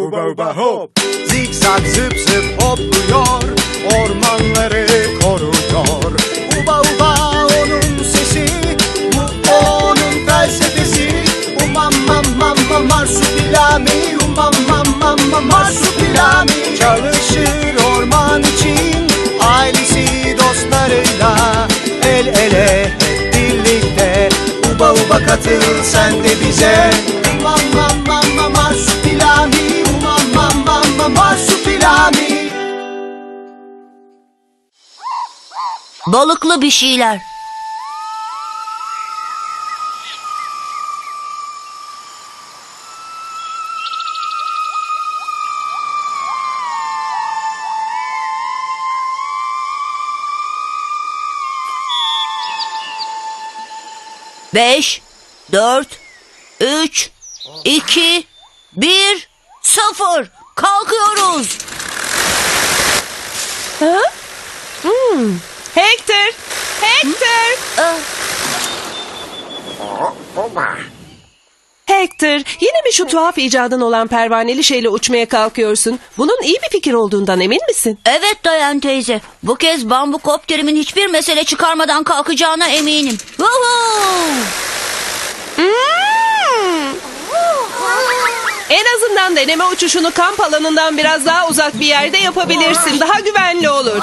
Uba uba hop. Zikzak zıp zıp hopluyor Ormanları koruyor. Uba uba onun sesi Bu onun felsefesi. Umam mam mam mam marsupilami Umam mam mam mam marsupilami Çalışır orman için Ailesi dostlarıyla El ele hep birlikte. Uba uba katıl sen de bize. Umam mam mam mam marsupilami marsupilami Balıklı bir şeyler. Beş, dört, üç, iki, bir, sıfır. Kalkıyoruz. Hector! Hector! Ah. Hector, yine mi şu tuhaf icadın olan pervaneli şeyle uçmaya kalkıyorsun? Bunun iyi bir fikir olduğundan emin misin? Evet Dayan teyze. Bu kez bambu kopterimin hiçbir mesele çıkarmadan kalkacağına eminim. Woohoo! En azından deneme uçuşunu kamp alanından biraz daha uzak bir yerde yapabilirsin. Daha güvenli olur.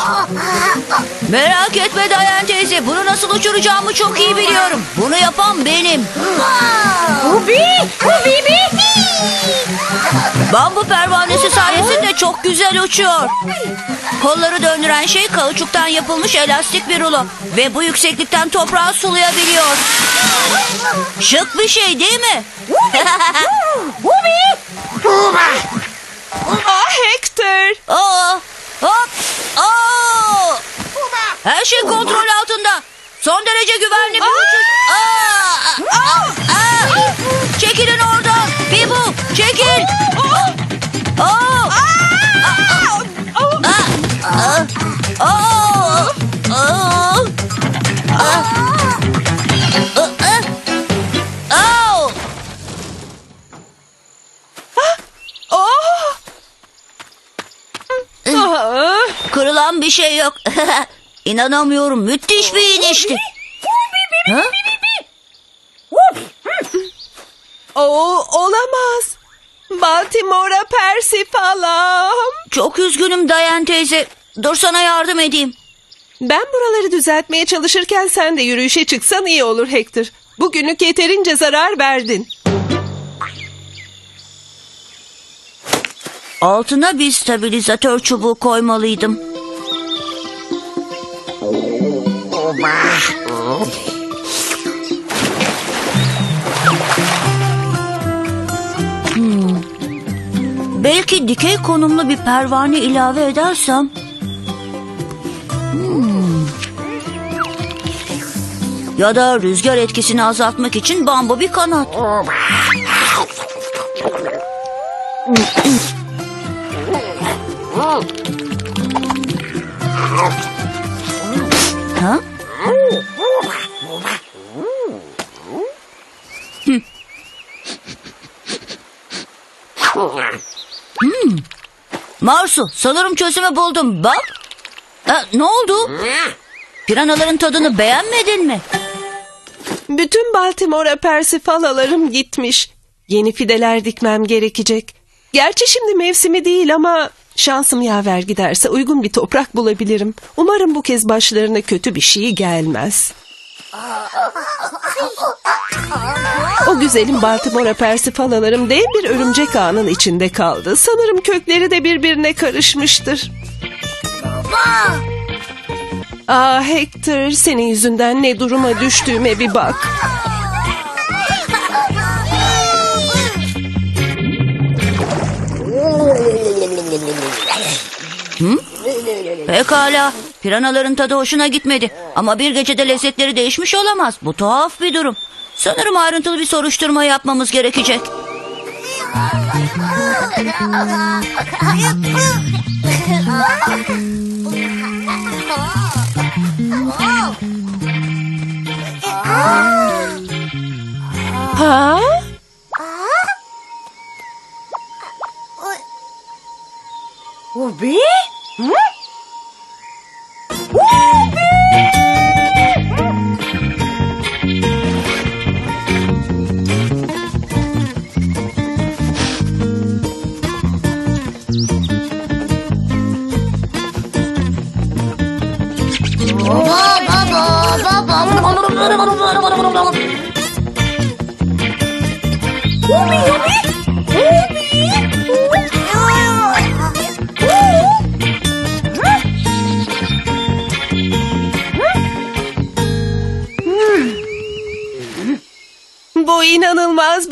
Merak etme Dayan teyze. Bunu nasıl uçuracağımı çok iyi biliyorum. Bunu yapan benim. Ubi, ubi, bi. Bambu pervanesi sayesinde çok güzel uçuyor. Kolları döndüren şey kauçuktan yapılmış elastik bir rulo. Ve bu yükseklikten toprağı sulayabiliyor. Şık bir şey değil mi? Ah Hector! Aa, hop, aa. Her şey kontrol altında. Son derece güvenli bir uçuş. Aa, aa, aa. Çekilin oradan. Bibu, çekil. Aa, aa, aa, aa, aa. Aa. Bir şey yok. İnanamıyorum. Müthiş bir inişti. Ha? o olamaz. Baltimore'a Persifal'am. Çok üzgünüm Dayan teyze. Dur sana yardım edeyim. Ben buraları düzeltmeye çalışırken sen de yürüyüşe çıksan iyi olur Hector. Bugünlük yeterince zarar verdin. Altına bir stabilizatör çubuğu koymalıydım. Hmm. Belki dikey konumlu bir pervane ilave edersem... Hmm. Ya da rüzgar etkisini azaltmak için bambu bir kanat. Hı. Hmm. Marsu, sanırım çözümü buldum. Bak. Ha, ne oldu? Piranaların tadını beğenmedin mi? Bütün Baltimore'a Persifal'alarım gitmiş. Yeni fideler dikmem gerekecek. Gerçi şimdi mevsimi değil ama şansım yaver giderse uygun bir toprak bulabilirim. Umarım bu kez başlarına kötü bir şey gelmez. O güzelim Baltimore Persifalalarım dev bir örümcek ağının içinde kaldı. Sanırım kökleri de birbirine karışmıştır. Ah Hector, senin yüzünden ne duruma düştüğüme bir bak. Pekala. Piranaların tadı hoşuna gitmedi. Ama bir gecede lezzetleri değişmiş olamaz. Bu tuhaf bir durum. Sanırım ayrıntılı bir soruşturma yapmamız gerekecek. Ha? Ubi? Bu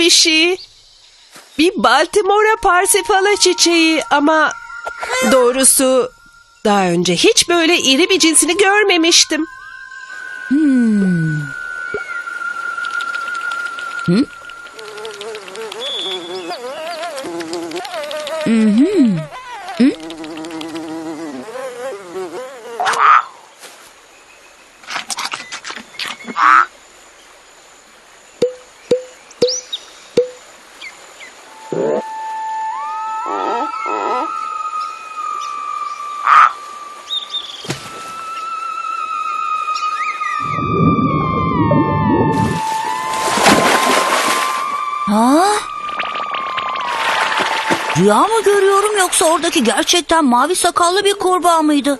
bir şey. Bir Baltimora parsifala çiçeği ama doğrusu daha önce hiç böyle iri bir cinsini görmemiştim. Ha? Oradaki gerçekten mavi sakallı bir kurbağa mıydı?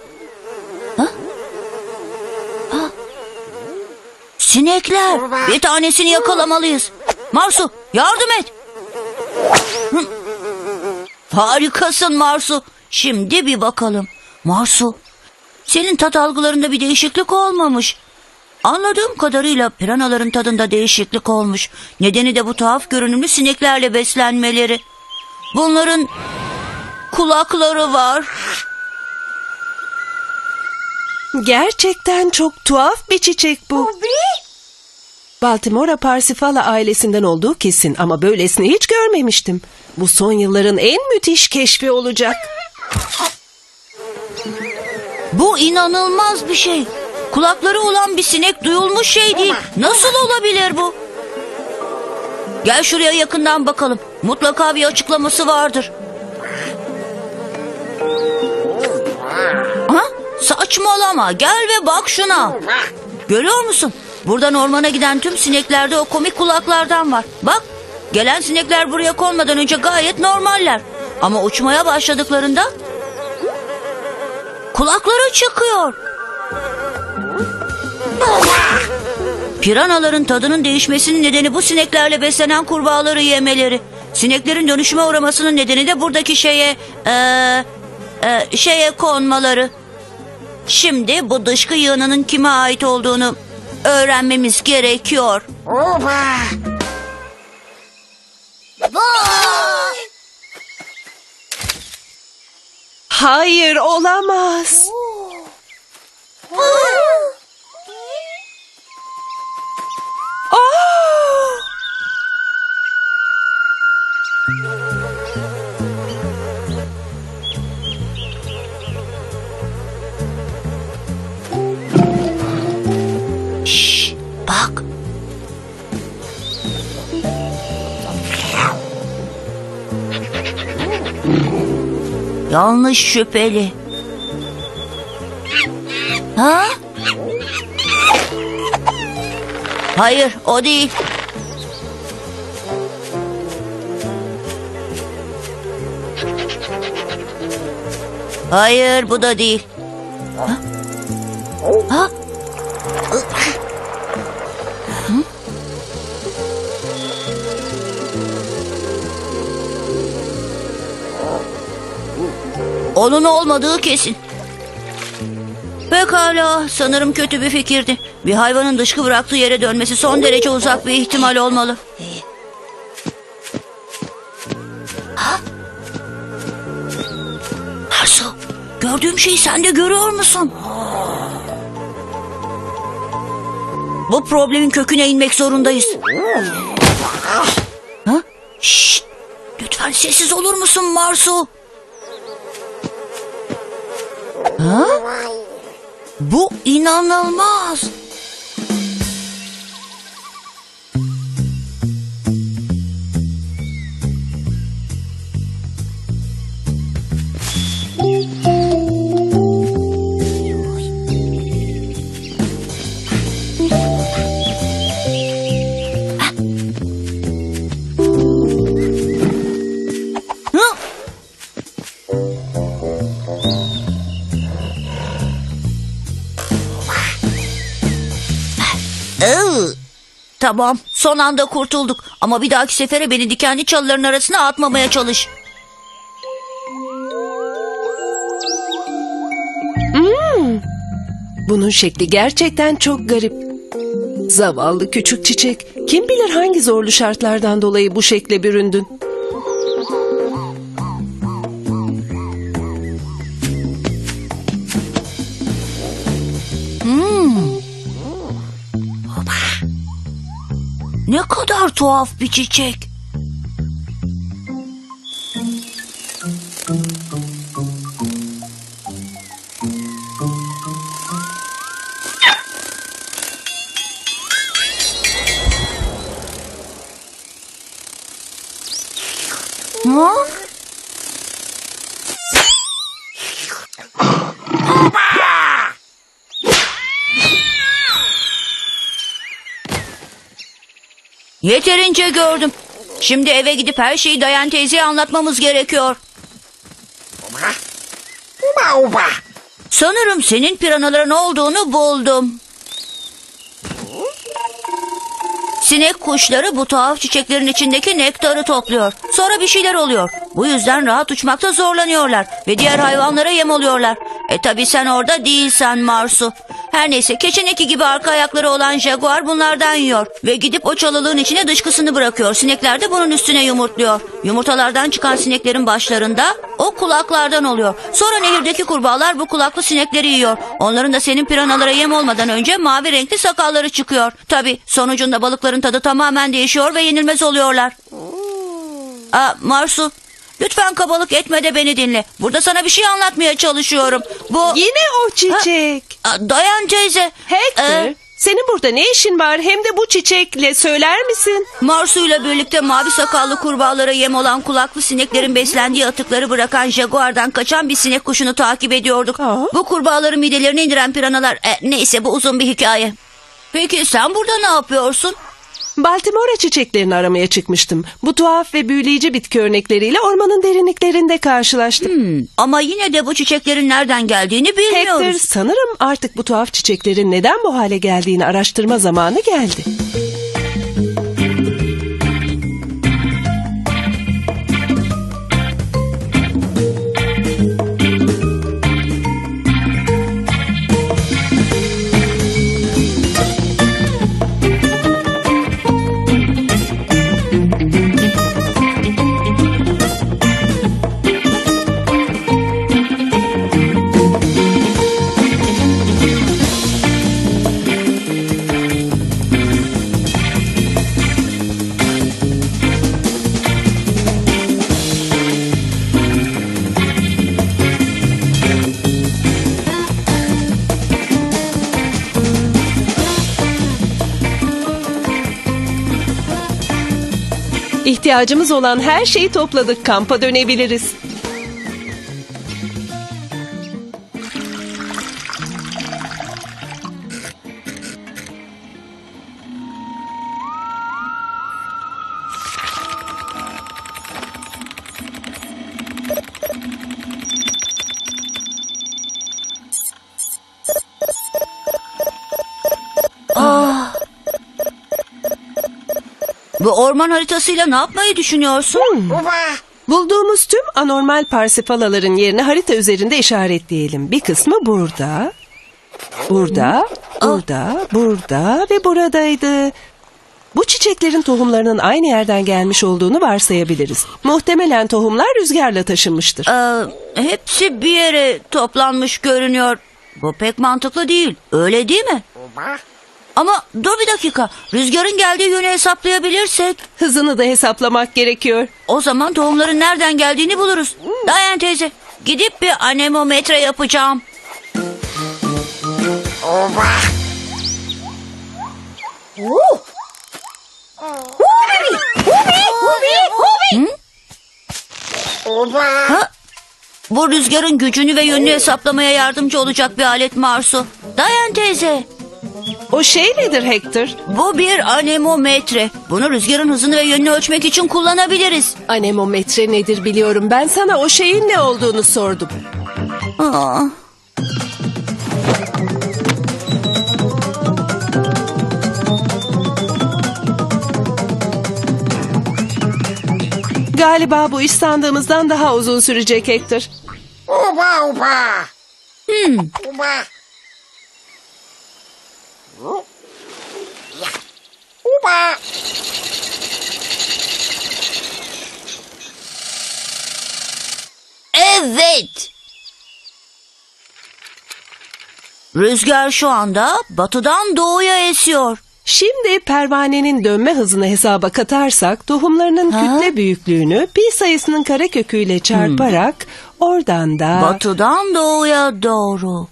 Ha? Ha? Sinekler. Bir tanesini yakalamalıyız. Marsu yardım et. Hı. Harikasın Marsu. Şimdi bir bakalım. Marsu, senin tat algılarında bir değişiklik olmamış. Anladığım kadarıyla piranaların tadında değişiklik olmuş. Nedeni de bu tuhaf görünümlü sineklerle beslenmeleri. Bunların kulakları var. Gerçekten çok tuhaf bir çiçek bu. Baltimora Parsifala ailesinden olduğu kesin ama böylesini hiç görmemiştim. Bu son yılların en müthiş keşfi olacak. Bu inanılmaz bir şey. Kulakları olan bir sinek duyulmuş şey değil. Nasıl olabilir bu? Gel şuraya yakından bakalım. Mutlaka bir açıklaması vardır. Saçmalama. Gel ve bak şuna. Görüyor musun? Buradan ormana giden tüm sineklerde o komik kulaklardan var. Bak. Gelen sinekler buraya konmadan önce gayet normaller. Ama uçmaya başladıklarında kulakları çıkıyor. Piranaların tadının değişmesinin nedeni bu sineklerle beslenen kurbağaları yemeleri. Sineklerin dönüşüme uğramasının nedeni de buradaki şeye... eee, eee, şeye konmaları. Şimdi bu dışkı yığınının kime ait olduğunu öğrenmemiz gerekiyor. Hayır olamaz. Aa! Yanlış şüpheli. Ha? Hayır, o değil. Hayır, bu da değil. Ha? Ha? Onun olmadığı kesin. Pekala, sanırım kötü bir fikirdi. Bir hayvanın dışkı bıraktığı yere dönmesi son derece uzak bir ihtimal olmalı. Arzu, gördüğüm şeyi sen de görüyor musun? Bu problemin köküne inmek zorundayız. Ha? Şşt, lütfen sessiz olur musun Marsu? Ha? Bu inanılmaz. Iı. Tamam, son anda kurtulduk. Ama bir dahaki sefere beni dikenli çalıların arasına atmamaya çalış. Bunun şekli gerçekten çok garip. Zavallı küçük çiçek. Kim bilir hangi zorlu şartlardan dolayı bu şekle büründün. Ne kadar tuhaf bir çiçek. Yeterince gördüm. Şimdi eve gidip her şeyi Dayan teyzeye anlatmamız gerekiyor. Sanırım senin piranaların olduğunu buldum. Sinek kuşları bu tuhaf çiçeklerin içindeki nektarı topluyor. Sonra bir şeyler oluyor. Bu yüzden rahat uçmakta zorlanıyorlar ve diğer hayvanlara yem oluyorlar. E tabi sen orada değilsen Marsu. Her neyse keçeneki gibi arka ayakları olan jaguar bunlardan yiyor ve gidip o çalılığın içine dışkısını bırakıyor. Sinekler de bunun üstüne yumurtluyor. Yumurtalardan çıkan sineklerin başlarında o kulaklardan oluyor. Sonra nehirdeki kurbağalar bu kulaklı sinekleri yiyor. Onların da senin piranalara yem olmadan önce mavi renkli sakalları çıkıyor. Tabi sonucunda balıkların tadı tamamen değişiyor ve yenilmez oluyorlar. Aa, Marsu lütfen kabalık etme de beni dinle. Burada sana bir şey anlatmaya çalışıyorum. Bu... Yine o çiçek. Aa, Dayan teyze. Hector, Ee, senin burada ne işin var hem de bu çiçekle söyler misin? Marsu ile birlikte mavi sakallı kurbağalara yem olan kulaklı sineklerin beslendiği atıkları bırakan jaguardan kaçan bir sinek kuşunu takip ediyorduk. Aa. Bu kurbağaların midelerini indiren piranalar... E, neyse bu uzun bir hikaye. Peki sen burada ne yapıyorsun? Baltimore çiçeklerini aramaya çıkmıştım. Bu tuhaf ve büyüleyici bitki örnekleriyle ormanın derinliklerinde karşılaştım. Hmm, ama yine de bu çiçeklerin nereden geldiğini Hector, bilmiyoruz. sanırım artık bu tuhaf çiçeklerin neden bu hale geldiğini araştırma zamanı geldi. İhtiyacımız olan her şeyi topladık. Kampa dönebiliriz. Bu orman haritasıyla ne yapmayı düşünüyorsun? Bulduğumuz tüm anormal parsifalaların yerini harita üzerinde işaretleyelim. Bir kısmı burada, burada, burada, burada ve buradaydı. Bu çiçeklerin tohumlarının aynı yerden gelmiş olduğunu varsayabiliriz. Muhtemelen tohumlar rüzgarla taşınmıştır. Ee, hepsi bir yere toplanmış görünüyor. Bu pek mantıklı değil. Öyle değil mi? Ama dur bir dakika. Rüzgarın geldiği yönü hesaplayabilirsek Hızını da hesaplamak gerekiyor. o zaman tohumların nereden geldiğini buluruz. Dayan teyze. Gidip bir anemometre yapacağım. Ha? Bu rüzgarın gücünü ve yönünü hesaplamaya yardımcı olacak bir alet Marsu. Dayan teyze. O şey nedir Hector? Bu bir anemometre. Bunu rüzgarın hızını ve yönünü ölçmek için kullanabiliriz. Anemometre nedir biliyorum. Ben sana o şeyin ne olduğunu sordum. Aa, Galiba bu iş sandığımızdan daha uzun sürecek Hector. Uba uba. Hmm. Uba. Ya. Uba. evet. Rüzgar şu anda batıdan doğuya esiyor. Şimdi pervanenin dönme hızını hesaba katarsak tohumlarının Ha? kütle büyüklüğünü pi sayısının kareköküyle çarparak oradan da... Batıdan doğuya doğru.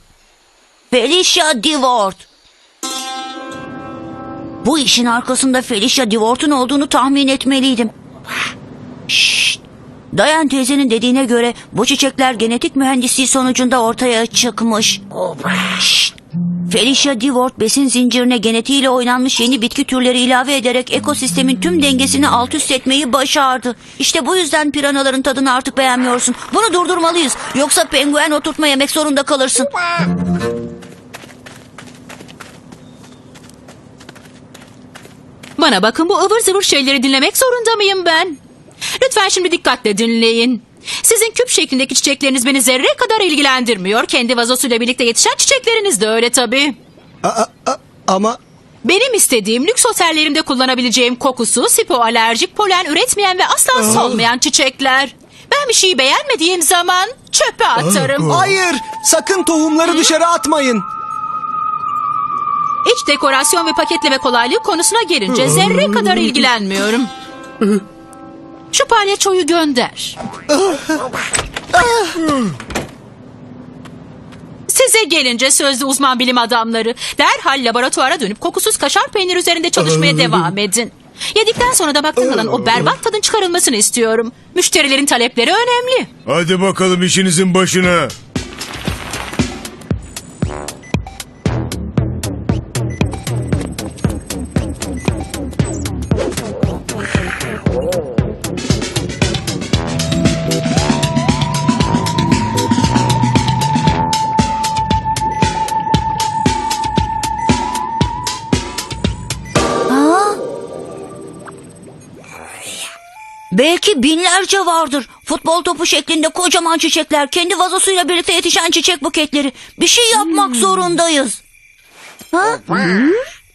Felicia Divort. Bu işin arkasında Felicia Divort'un olduğunu tahmin etmeliydim. Şşt. Dayan teyzenin dediğine göre bu çiçekler genetik mühendisliği sonucunda ortaya çıkmış. Şşt. Felicia Divort besin zincirine genetiğiyle oynanmış yeni bitki türleri ilave ederek ekosistemin tüm dengesini alt üst etmeyi başardı. İşte bu yüzden piranaların tadını artık beğenmiyorsun. Bunu durdurmalıyız. Yoksa penguen oturtma yemek zorunda kalırsın. Bana bakın bu ıvır zıvır şeyleri dinlemek zorunda mıyım ben? Lütfen şimdi dikkatle dinleyin. Sizin küp şeklindeki çiçekleriniz beni zerre kadar ilgilendirmiyor. Kendi vazosuyla birlikte yetişen çiçekleriniz de öyle tabii. Ama Benim istediğim lüks otellerimde kullanabileceğim kokusuz, hipoalerjik, polen üretmeyen ve asla solmayan çiçekler. Ben bir şeyi beğenmediğim zaman çöpe atarım. hayır sakın tohumları dışarı atmayın. İç dekorasyon ve paketleme kolaylığı konusuna gelince zerre kadar ilgilenmiyorum. Şu palyaçoyu gönder. Size gelince sözlü uzman bilim adamları derhal laboratuvara dönüp kokusuz kaşar peynir üzerinde çalışmaya devam edin. Yedikten sonra da bakın kalan o berbat tadın çıkarılmasını istiyorum. Müşterilerin talepleri önemli. Hadi bakalım işinizin başına. Belki binlerce vardır. Futbol topu şeklinde kocaman çiçekler, kendi vazosuyla birlikte yetişen çiçek buketleri. Bir şey yapmak zorundayız. Ha?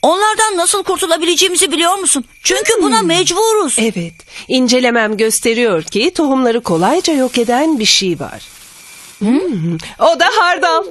Onlardan nasıl kurtulabileceğimizi biliyor musun? Çünkü buna mecburuz. Evet, incelemem gösteriyor ki tohumları kolayca yok eden bir şey var. Hmm, O da hardal.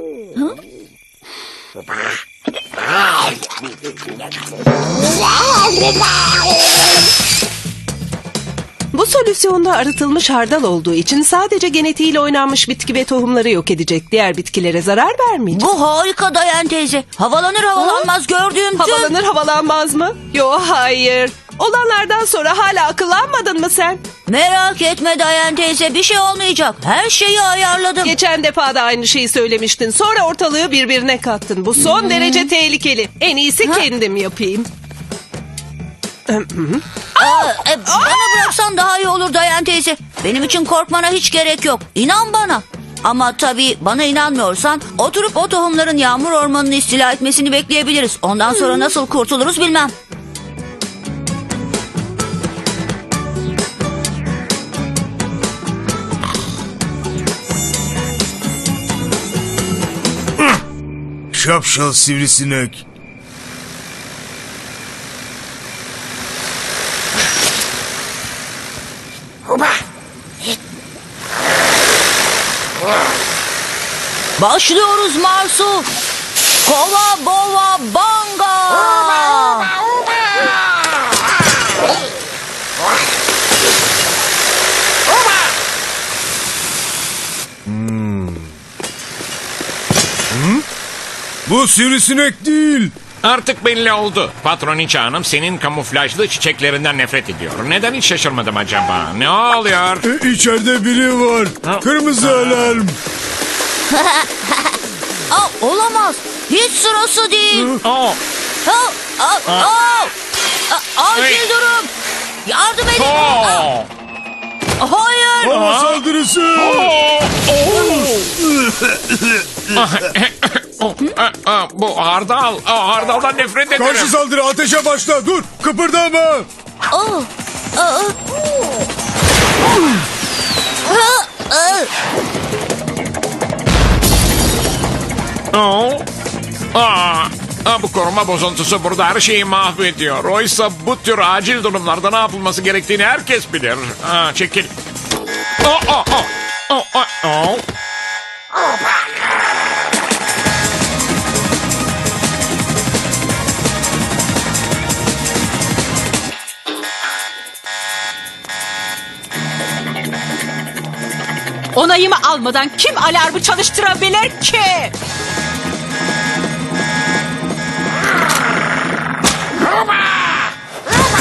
Solüsyonda arıtılmış hardal olduğu için sadece genetiğiyle oynanmış bitki ve tohumları yok edecek. Diğer bitkilere zarar vermeyecek. Bu harika Dayan teyze. Havalanır havalanmaz gördüğüm tüm... Havalanır havalanmaz mı? Yo hayır. Olanlardan sonra hala akıllanmadın mı sen? Merak etme Dayan teyze bir şey olmayacak. Her şeyi ayarladım. Geçen defa da aynı şeyi söylemiştin. Sonra ortalığı birbirine kattın. Bu son derece tehlikeli. En iyisi kendim yapayım. Aa, e, bana bıraksan daha iyi olur Dayan teyze. Benim için korkmana hiç gerek yok. İnan bana. Ama tabii bana inanmıyorsan oturup o tohumların yağmur ormanını istila etmesini bekleyebiliriz. Ondan sonra nasıl kurtuluruz bilmem. Şapşal sivrisinek. Uba. Başlıyoruz Marsu. Kova bova banga. Bu sivrisinek değil. Artık belli oldu. Patroniçe Hanım senin kamuflajlı çiçeklerinden nefret ediyor. Neden hiç şaşırmadım acaba? Ne oluyor? E, içeride biri var. Ha. Kırmızı alarm. Aa, olamaz. Hiç sırası değil. Oh, Ha, a, a, a- acil durum. Yardım edin. oh, Hayır. Hava saldırısı. Bu hardal. Hardaldan nefret ederim. Karşı saldırı ateşe başla. Dur kıpırdama. Oh. Aa. Ha, aa. Oh. Ah, ah, bu koruma bozuntusu burada her şeyi mahvediyor. Oysa bu tür acil durumlarda ne yapılması gerektiğini herkes bilir. Ah, çekil. Oh, oh, oh. Oh, oh, oh. Onayımı almadan kim alarmı çalıştırabilir ki?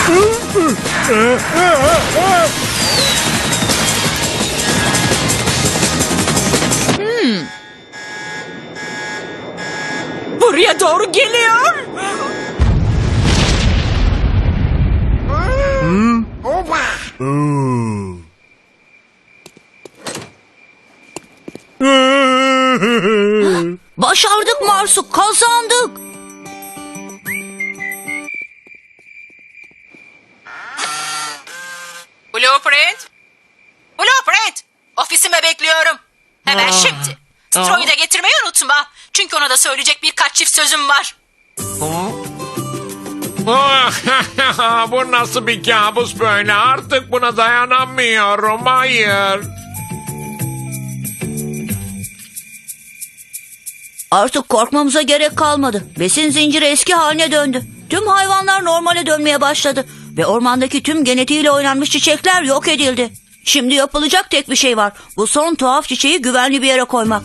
Hmm. Buraya doğru geliyor. Oba. Başardık Marsu. Kazandık. Blueprint. Blueprint. Ofisime bekliyorum. Hemen şimdi. Stroy'u da getirmeyi unutma. Çünkü ona da söyleyecek birkaç çift sözüm var. Bu nasıl bir kabus böyle? Artık buna dayanamıyorum. Hayır. Artık korkmamıza gerek kalmadı. Besin zinciri eski haline döndü. Tüm hayvanlar normale dönmeye başladı. Ve ormandaki tüm genetiğiyle oynanmış çiçekler yok edildi. Şimdi yapılacak tek bir şey var. Bu son tuhaf çiçeği güvenli bir yere koymak.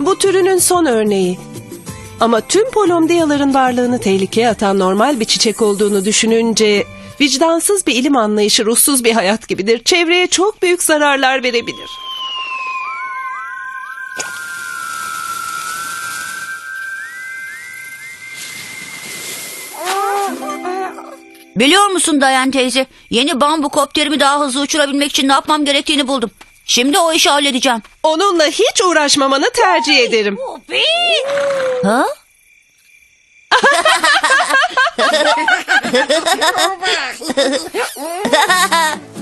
Bu türünün son örneği. Ama tüm polondiyaların varlığını tehlikeye atan normal bir çiçek olduğunu düşününce vicdansız bir ilim anlayışı ruhsuz bir hayat gibidir. Çevreye çok büyük zararlar verebilir. Biliyor musun Dayan teyze? Yeni bambu kopterimi daha hızlı uçurabilmek için ne yapmam gerektiğini buldum. Şimdi o işi halledeceğim. Onunla hiç uğraşmamanı tercih ederim. Ha?